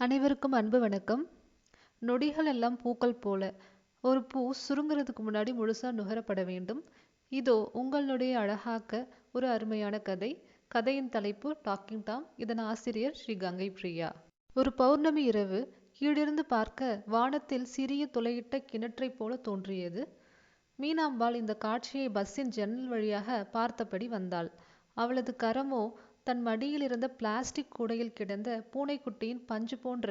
அனைவருக்கும் அன்பு வணக்கம். நொடிகள் எல்லாம் பூக்கள் போல. ஒரு பூ சுருங்குறதுக்கு முன்னாடி முழுசா நுகரப்பட வேண்டும். இதோ உங்களுடைய அழகாக்க ஒரு அருமையான கதை. கதையின் தலைப்பு டாக்கிங் டாம். இதன் ஆசிரியர் ஸ்ரீ கங்கை பிரியா. ஒரு பௌர்ணமி இரவு கீழிருந்து பார்க்க வானத்தில் சிறிய துளையிட்ட கிணற்றைப் போல தோன்றியது. மீனாம்பாள் இந்த காட்சியை பஸ்ஸின் ஜன்னல் வழியாக பார்த்தபடி வந்தாள். அவளது கரமோ தன் மடியில் இருந்த பிளாஸ்டிக் கூடையில் கிடந்த பூனைக்குட்டியின் பஞ்சு போன்ற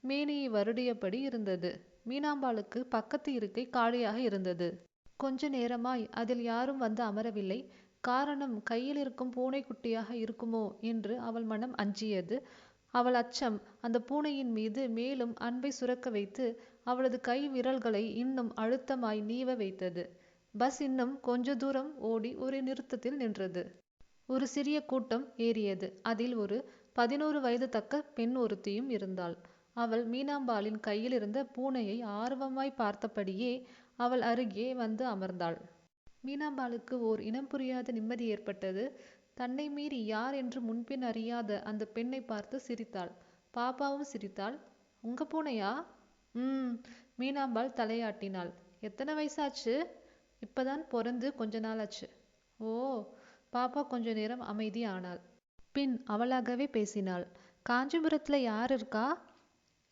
மேனியை வருடியபடி இருந்தது. மீனாம்பாளுக்கு பக்கத்து இருக்கை காலியாக இருந்தது. கொஞ்ச நேரமாய் அதில் யாரும் வந்து அமரவில்லை. காரணம் கையில் இருக்கும் பூனைக்குட்டியாக இருக்குமோ என்று அவள் மனம் அஞ்சியது. அவள் அச்சம் அந்த பூனையின் மீது மேலும் அன்பை சுரக்க வைத்து அவளது கை விரல்களை இன்னும் அழுத்தமாய் நீவ வைத்தது. பஸ் இன்னும் கொஞ்ச தூரம் ஓடி ஒரு நிறுத்தத்தில் நின்றது. ஒரு சிறிய கூட்டம் ஏறியது. அதில் ஒரு பதினோரு வயது தக்க பெண் ஒருத்தியும் இருந்தாள். அவள் மீனாம்பாளின் கையில் இருந்த பூனையை ஆர்வமாய் பார்த்தபடியே அவள் அருகே வந்து அமர்ந்தாள். மீனாம்பாளுக்கு ஓர் இனம் புரியாத நிம்மதி ஏற்பட்டது. தன்னை மீறி யார் என்று முன்பின் அறியாத அந்த பெண்ணை பார்த்து சிரித்தாள். பாப்பாவும் சிரித்தாள். உங்க பூனையா? ம் மீனாம்பாள் தலையாட்டினாள். எத்தனை வயசாச்சு? இப்பதான் பிறந்து கொஞ்ச நாளாச்சு. ஓ பாப்பா கொஞ்ச நேரம் அமைதி ஆனாள் பின் அவளாகவே பேசினாள். காஞ்சிபுரத்துல யார் இருக்கா?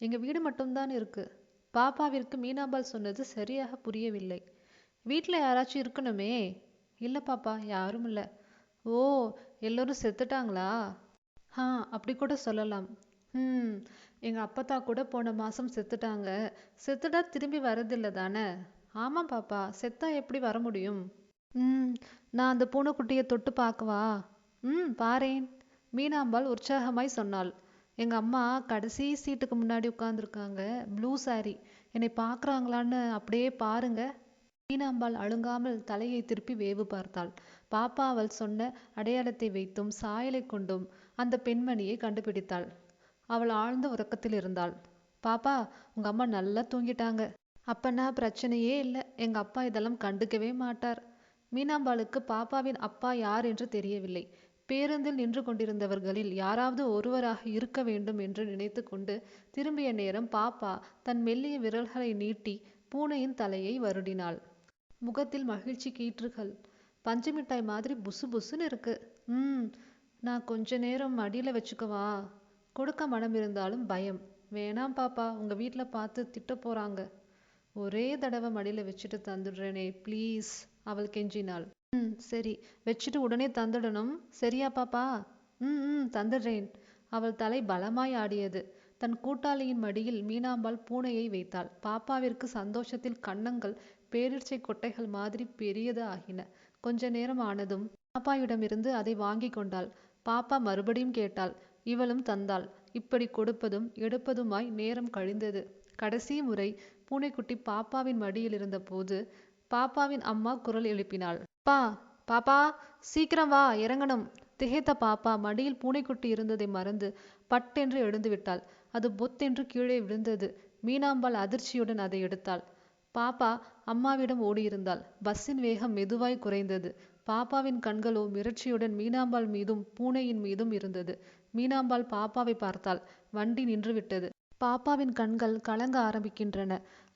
எங்க வீடு மட்டும்தான் இருக்கு. பாப்பாவிற்கு மீனாம்பாள் சொன்னது சரியாக புரியவில்லை. வீட்டில் யாராச்சும் இருக்கணுமே? இல்லை பாப்பா யாரும் இல்லை. ஓ எல்லோரும் செத்துட்டாங்களா? ஆ அப்படி கூட சொல்லலாம். ம் எங்கள் அப்பத்தா கூட போன மாதம் செத்துட்டாங்க. செத்துட்டா திரும்பி வரதில்லை தானே? ஆமாம் பாப்பா செத்தா எப்படி வர முடியும்? ம் நான் அந்த பூனைக்குட்டியை தொட்டு பார்க்கவா? ம் பாரேன். மீனாம்பாள் உற்சாகமாய் சொன்னாள். எங்க அம்மா கடைசி சீட்டுக்கு முன்னாடி உட்காந்துருக்காங்க ப்ளூ சாரி என்னை பார்க்குறாங்களான்னு அப்படியே பாருங்க. மீனாம்பாள் அழுங்காமல் தலையை திருப்பி வேவு பார்த்தாள். பாப்பா அவள் சொன்ன அடையாளத்தை வைத்தும் சாயலை கொண்டும் அந்த பெண்மணியை கண்டுபிடித்தாள். அவள் ஆழ்ந்த உறக்கத்தில் இருந்தாள். பாப்பா உங்க அம்மா நல்லா தூங்கிட்டாங்க. அப்பனா பிரச்சனையே இல்லை. எங்க அப்பா இதெல்லாம் கண்டுக்கவே மாட்டார். மீனாம்பாளுக்கு பாப்பாவின் அப்பா யார் என்று தெரியவில்லை. பேருந்தில் நின்று கொண்டிருந்தவர்களில் யாராவது ஒருவராக இருக்க வேண்டும் என்று நினைத்து கொண்டு திரும்பிய நேரம் பாப்பா தன் மெல்லிய விரல்களை நீட்டி பூனையின் தலையை வருடினாள். முகத்தில் மகிழ்ச்சி கீற்றுகள். பஞ்சு மிட்டாய் மாதிரி புசு புசுன்னு இருக்கு. ம் நான் கொஞ்ச நேரம் மடியில வச்சுக்கவா? கொடுக்க மனம் இருந்தாலும் பயம். வேணாம் பாப்பா உங்க வீட்டில் பார்த்து திட்ட போறாங்க. ஒரே தடவை மடியில வச்சுட்டு தந்துடுறேனே ப்ளீஸ். அவள் கெஞ்சினாள். ம் சரி. வச்சுட்டு உடனே தந்துடணும். சரியா பாப்பா? ம் ம் தந்துடுறேன். அவள் தலை பலமாய் ஆடியது. தன் கூட்டாளியின் மடியில் மீனாம்பாள் பூனையை வைத்தாள். பாப்பாவிற்கு சந்தோஷத்தில் கன்னங்கள் பேரிச்சை கொட்டைகள் மாதிரி பெரியது ஆகின. கொஞ்ச நேரம் ஆனதும் பாப்பாவிடமிருந்து அதை வாங்கி கொண்டாள். பாப்பா மறுபடியும் கேட்டாள். இவளும் தந்தாள். இப்படி கொடுப்பதும் எடுப்பதுமாய் நேரம் கழிந்தது. கடைசி முறை பூனைக்குட்டி பாப்பாவின் மடியில் இருந்த போது பாப்பாவின் அம்மா குரல் எழுப்பினாள். பா பாப்பா சீக்கிரம் வா இறங்கணும். திகைத்த பாப்பா மடியில் பூனைக்குட்டி இருந்ததை மறந்து பட்டென்று எழுந்து விட்டாள். அது பொத்தென்று கீழே விழுந்தது. மீனாம்பாள் அதிர்ச்சியுடன் அதை எடுத்தாள். பாப்பா அம்மாவிடம் ஓடியிருந்தாள். பஸ்ஸின் வேகம் மெதுவாய் குறைந்தது. பாப்பாவின் கண்களோ மிரட்சியுடன் மீனாம்பாள் மீதும் பூனையின் மீதும் இருந்தது. மீனாம்பாள் பாப்பாவை பார்த்தாள். வண்டி நின்றுவிட்டது. பாப்பாவின் கண்கள் கலங்க ஆரம்பிக்கின்றன.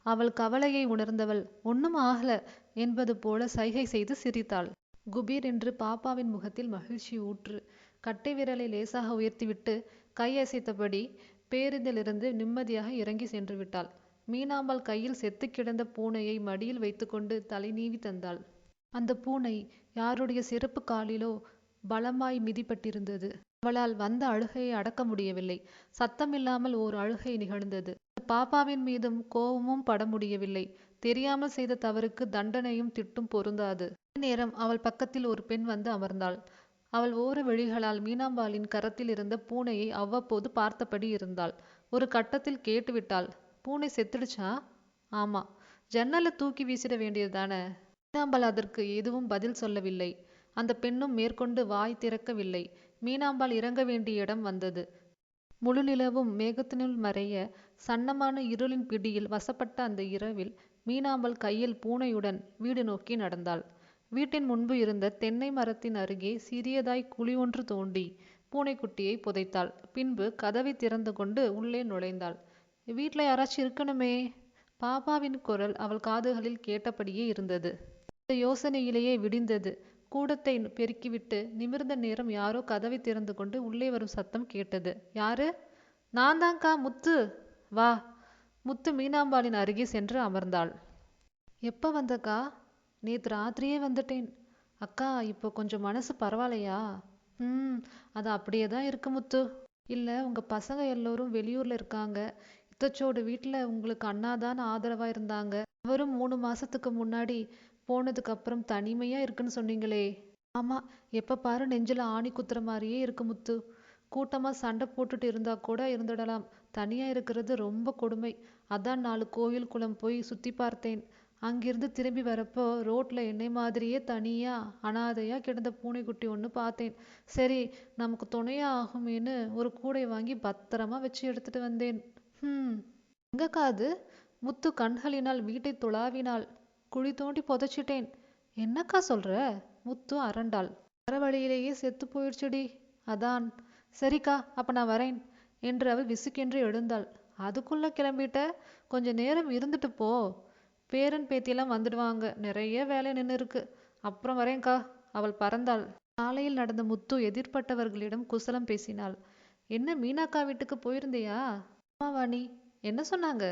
அவள் கவலையை உணர்ந்தவள் ஒன்னும் ஆகல என்பது போல சைகை செய்து சிரித்தாள். குபீர் என்று பாப்பாவின் முகத்தில் மகிழ்ச்சி ஊற்று கட்டை விரலை லேசாக உயர்த்திவிட்டு கையசைத்தபடி பேருந்திலிருந்து நிம்மதியாக இறங்கி சென்று விட்டாள். மீனாம்பாள் கையில் செத்து கிடந்த பூனையை மடியில் வைத்துக்கொண்டு தலை நீவி தந்தாள். அந்த பூனை யாருடைய செருப்பு காலிலோ பலமாய் மிதிப்பட்டிருந்தது. அவளால் வந்த அழுகையை அடக்க முடியவில்லை. சத்தமில்லாமல் ஓர் அழுகை நிகழ்ந்தது. பாப்பாவின் மீதும் கோபமும் பட முடியவில்லை. தெரியாமல் செய்த தவறுக்கு தண்டனையும் திட்டும் பொருந்தாது. நேரம் அவள் பக்கத்தில் ஒரு பெண் வந்து அமர்ந்தாள். அவள் ஓர வெளிகளால் மீனாம்பாளின் கரத்தில் இருந்த பூனையை அவ்வப்போது பார்த்தபடி இருந்தாள். ஒரு கட்டத்தில் கேட்டுவிட்டாள். பூனை செத்துடுச்சா? ஆமா. ஜன்னலை தூக்கி வீசிட வேண்டியதுதானே? மீனாம்பாள் அதற்கு எதுவும் பதில் சொல்லவில்லை. அந்த பெண்ணும் மேற்கொண்டு வாய் திறக்கவில்லை. மீனாம்பாள் இறங்க வேண்டிய இடம் வந்தது. முழு நிலவும் மேகத்தினுள் மறைய சன்னமான இருளின் பிடியில் வசப்பட்ட அந்த இரவில் மீனாம்பாள் கையில் பூனையுடன் வீடு நோக்கி நடந்தாள். வீட்டின் முன்பு இருந்த தென்னை மரத்தின் அருகே சிறியதாய் குழி ஒன்று தோண்டி பூனைக்குட்டியை புதைத்தாள். பின்பு கதவை திறந்து கொண்டு உள்ளே நுழைந்தாள். வீட்டில் யாராச்சும் இருக்கணுமே? பாப்பாவின் குரல் அவள் காதுகளில் கேட்டபடியே இருந்தது. இந்த யோசனையிலேயே விடிந்தது. கூடத்தை பெருக்கிவிட்டு நிமிர்ந்த நேரம் யாரோ கதவை திறந்து கொண்டு உள்ளே வரும் சத்தம் கேட்டது. யாரு? நான் தான்க்கா முத்து. வா. முத்து மீனாம்பாளின் அருகே சென்று அமர்ந்தாள். எப்ப வந்தக்கா? நேற்று ராத்திரியே வந்துட்டேன். அக்கா இப்போ கொஞ்சம் மனசு பரவாயில்லையா? ம் அது அப்படியே தான் இருக்கு முத்து. இல்லை உங்கள் பசங்க எல்லோரும் வெளியூரில் இருக்காங்க. இத்தச்சோட வீட்டில் உங்களுக்கு அண்ணா தான் ஆதரவாக இருந்தாங்க. அவரும் மூணு மாதத்துக்கு முன்னாடி போனதுக்கு அப்புறம் தனிமையாக இருக்குன்னு சொன்னீங்களே. ஆமாம் எப்போ பாரு நெஞ்சில் ஆணி குத்துற மாதிரியே இருக்கு முத்து. கூட்டமாக சண்டை போட்டுட்டு இருந்தா கூட இருந்துடலாம். தனியாக இருக்கிறது ரொம்ப கொடுமை. அதான் நாலு கோயில் குளம் போய் சுற்றி பார்த்தேன். அங்கிருந்து திரும்பி வரப்போ ரோட்ல என்னை மாதிரியே தனியா அனாதையா கிடந்த பூனைக்குட்டி ஒன்று பார்த்தேன். சரி நமக்கு துணையா ஆகுமேன்னு ஒரு கூடை வாங்கி பத்திரமா வச்சு எடுத்துட்டு வந்தேன். ஹம். எங்கக்கா அது? முத்து கண்களினால் வீட்டை துளாவினாள். குழி தோண்டி புதைச்சிட்டேன். என்னக்கா சொல்ற? முத்து அரண்டாள். வர வழியிலேயே செத்து போயிடுச்சுடி அதான். சரிக்கா அப்ப நான் வரேன் என்று அவள் விசுக்கென்று எழுந்தாள். அதுக்குள்ள கிளம்பிட்ட. கொஞ்ச நேரம் இருந்துட்டு போ. பேரன் பேத்தியெல்லாம் வந்துடுவாங்க. நிறைய வேலை நின்று இருக்கு அப்புறம் வரேன்க்கா அவள் பறந்தாள். சாலையில் நடந்த முத்து எதிர்ப்பட்டவர்களிடம் குசலம் பேசினாள். என்ன மீனாக்கா வீட்டுக்கு போயிருந்தியா? வாணி என்ன சொன்னாங்க?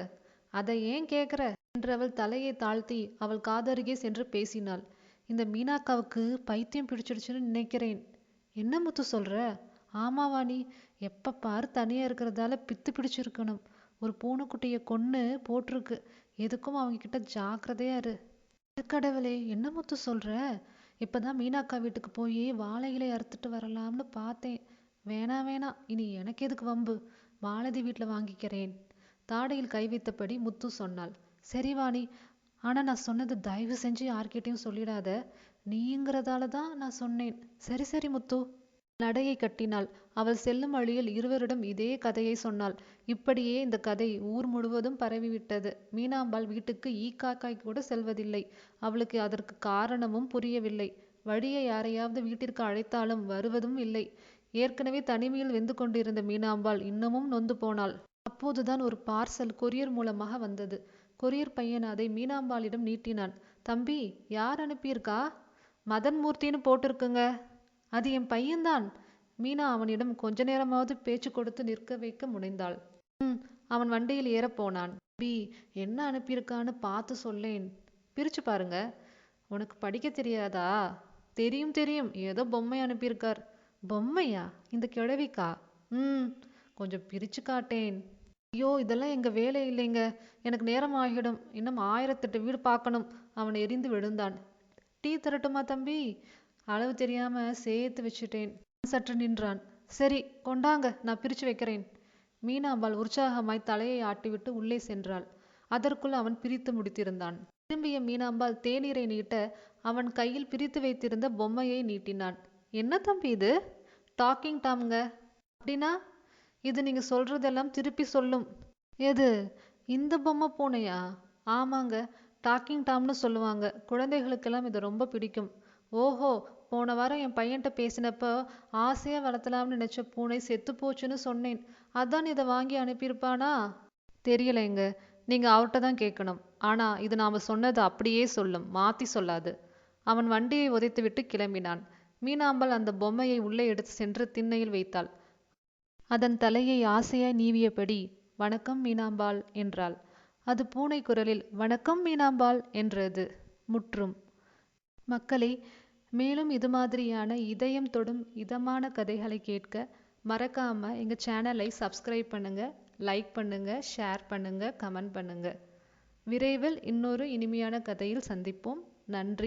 அதை ஏன் கேக்குற? என்று அவள் தலையை தாழ்த்தி அவள் காதருகே சென்று பேசினாள். இந்த மீனாக்காவுக்கு பைத்தியம் பிடிச்சிடுச்சுன்னு நினைக்கிறேன். என்ன முத்து சொல்ற? ஆமா வாணி எப்ப பாரு தனியா இருக்கிறதால பித்து பிடிச்சிருக்கணும். ஒரு பூனைக்குட்டிய கொன்னு போட்டிருக்கு. எதுக்கும் அவங்க கிட்ட ஜாக்கிரதையா இரு. கடவுளே என்ன முத்து சொல்ற? இப்பதான் மீனாக்கா வீட்டுக்கு போய் வாழை இலை அறுத்துட்டு வரலாம்னு பார்த்தேன். வேணா வேணாம் இனி எனக்கு எதுக்கு வம்பு? மாலதி வீட்டில் வாங்கிக்கிறேன். தாடையில் கை வைத்தபடி முத்து சொன்னாள். சரி வாணி ஆனா நான் சொன்னது தயவு செஞ்சு யார்கிட்டயும் சொல்லிடாத. நீங்கிறதால தான் நான் சொன்னேன். சரி சரி முத்து. நடையை கட்டினாள். அவள் செல்லும் வழியில் இருவரிடம் இதே கதையை சொன்னாள். இப்படியே இந்த கதை ஊர் முழுவதும் பரவிவிட்டது. மீனாம்பாள் வீட்டுக்கு ஈ காக்காய் கூட செல்வதில்லை. அவளுக்கு அதற்கு காரணமும் புரியவில்லை. வழியை யாரையாவது வீட்டிற்கு அழைத்தாலும் வருவதும் இல்லை. ஏற்கனவே தனிமையில் வெந்து கொண்டிருந்த மீனாம்பாள் இன்னமும் நொந்து போனாள். அப்போதுதான் ஒரு பார்சல் கொரியர் மூலமாக வந்தது. கொரியர் பையன் அதை மீனாம்பாளிடம் நீட்டினான். தம்பி யார் அனுப்பியிருக்கா? மதன் மூர்த்தின்னு போட்டிருக்குங்க. அது என் பையன்தான். மீனா அவனிடம் கொஞ்ச நேரமாவது பேச்சு கொடுத்து நிற்க வைக்க முனைந்தாள். ம் அவன் வண்டியில் ஏறப்போனான் பி என்ன அனுப்பியிருக்கான்னு பார்த்து சொல்லேன். பிரிச்சு பாருங்க. உனக்கு படிக்க தெரியாதா? தெரியும் தெரியும். ஏதோ பொம்மை அனுப்பியிருக்கார். பொம்மையா? இந்த கிழவிக்கா? ம் கொஞ்சம் பிரிச்சு காட்டேன். ஐயோ இதெல்லாம் எங்க வேலை இல்லைங்க. எனக்கு நேரம் ஆகிடும். இன்னும் ஆயிரத்தெட்டு வீடு பார்க்கணும். அவன் எரிந்து விழுந்தான். டீ தரட்டுமா தம்பி? அளவு தெரியாம சேர்த்து வச்சுட்டேன். சற்று நின்றான். சரி கொண்டாங்க. நான் பிரிச்சு வைக்கிறேன். மீனாம்பாள் உற்சாகமாய் தலையை ஆட்டிவிட்டு உள்ளே சென்றாள். அதற்குள் அவன் பிரித்து முடித்திருந்தான். திரும்பிய மீனாம்பாள் தேநீரை நீட்ட அவன் கையில் பிரித்து வைத்திருந்த பொம்மையை நீட்டினான். என்ன தம்பி இது? டாக்கிங் டாம்ங்க. அப்படின்னா? இது நீங்க சொல்றதெல்லாம் திருப்பி சொல்லும். எது? இந்த பொம்மை பூனையா? ஆமாங்க. டாக்கிங் டாம்னு சொல்லுவாங்க. குழந்தைகளுக்கெல்லாம் இது ரொம்ப பிடிக்கும். ஓஹோ போன வாரம் என் பையன்கிட்ட பேசினப்போ ஆசையா வளர்த்தலாம்னு நினைச்ச பூனை செத்து போச்சுன்னு சொன்னேன். அதான் இதை வாங்கி அனுப்பியிருப்பானா? தெரியலைங்க. நீங்க அவர்கிட்ட தான் கேட்கணும். ஆனா இது நாம சொன்னது அப்படியே சொல்லும். மாத்தி சொல்லாது. அவன் வண்டியை உதைத்துவிட்டு கிளம்பினான். மீனாம்பாள் அந்த பொம்மையை உள்ளே எடுத்து சென்று திண்ணையில் வைத்தாள். அதன் தலையை ஆசையாய் நீவியபடி வணக்கம் மீனாம்பாள் என்றாள். அது பூனை குரலில் வணக்கம் மீனாம்பாள் என்றது. முற்றும். மக்களே மேலும் இது மாதிரியான இதயம் தொடும் இதமான கதைகளை கேட்க மறக்காம எங்க சேனலை சப்ஸ்கிரைப் பண்ணுங்க லைக் பண்ணுங்க ஷேர் பண்ணுங்க கமெண்ட் பண்ணுங்க. விரைவில் இன்னொரு இனிமையான கதையில் சந்திப்போம். நன்றி.